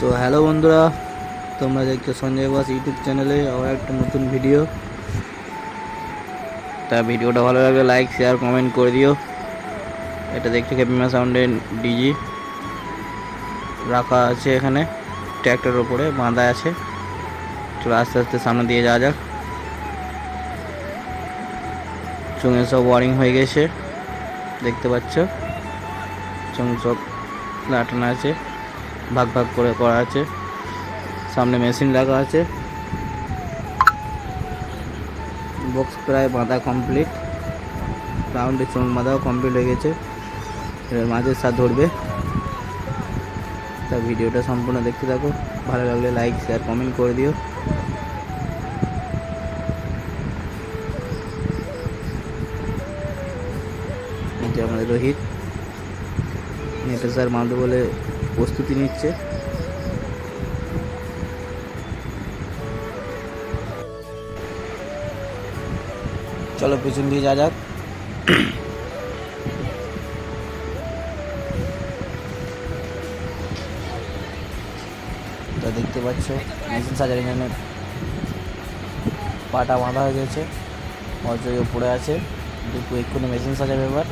তো হ্যালো বন্ধুরা, তোমরা দেখছ সঞ্জয় বাস ইউটিউব চ্যানেলে আবার একটা নতুন ভিডিও। তা ভিডিওটা ভালো লাগলে লাইক শেয়ার কমেন্ট করে দিও। এটা দেখছ ক্যাপিমা সাউন্ডের ডিজি রাখা আছে এখানে ট্র্যাক্টরের ওপরে বাঁধা আছে। চলো আস্তে আস্তে সামনে দিয়ে যাওয়া যাক। চুঙে সব ওয়ারিং হয়ে গেছে, দেখতে পাচ্ছ? চুং সব লাটানো আছে। ভাগ ভাগ করে করা আছে। সামনে মেশিন লাগা আছে। বক্স প্রায় বাঁধা কমপ্লিট রাউন্ডে চুন বাঁধাও কমপ্লিট হয়ে গেছে। এবার মাঝের সাথ ধরবে। তা ভিডিওটা সম্পূর্ণ দেখতে থাকো। ভালো লাগলে লাইক শেয়ার কমেন্ট করে দিও। আমাদের রোহিত। নেতা স্যার মানবে বলে প্রস্তুতি নিচ্ছে। চলো পেছন দিয়ে যা যাক। তা দেখতে পাচ্ছ, মেশিন সাজার এখানে পাটা বাঁধা হয়ে গেছে। অজয় পড়ে আছে। দুপুর এক্ষুনি মেশিন সাজাবে এবার।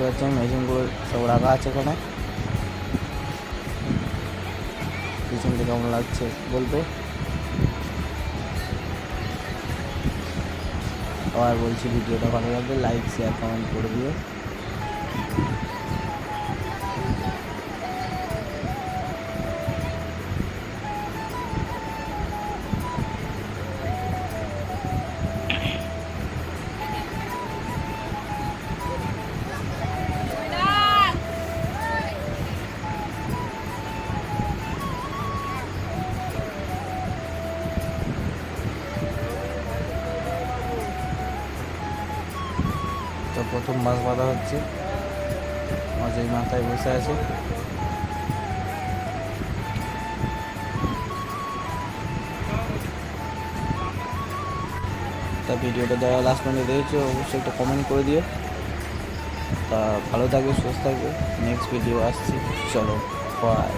দেখতে পাচ্ছেন মেশিনগুলো সব রাখা আছে এখানে। পিছন থেকে কেমন লাগছে বলতে? আবার বলছি ভিডিওটা ভালো লাগবে লাইক শেয়ার কমেন্ট করে দিও। তো প্রথম মাছ বাঁধা হচ্ছে। অজয় মাথায় বসে আছে। তা ভিডিওটা যারা লাস্ট পর্যন্ত দেখেছ, অবশ্যই একটা কমেন্ট করে দিও। তা ভালো থাকবে, সুস্থ থাকবে। নেক্সট ভিডিও আসছি। চলো বাই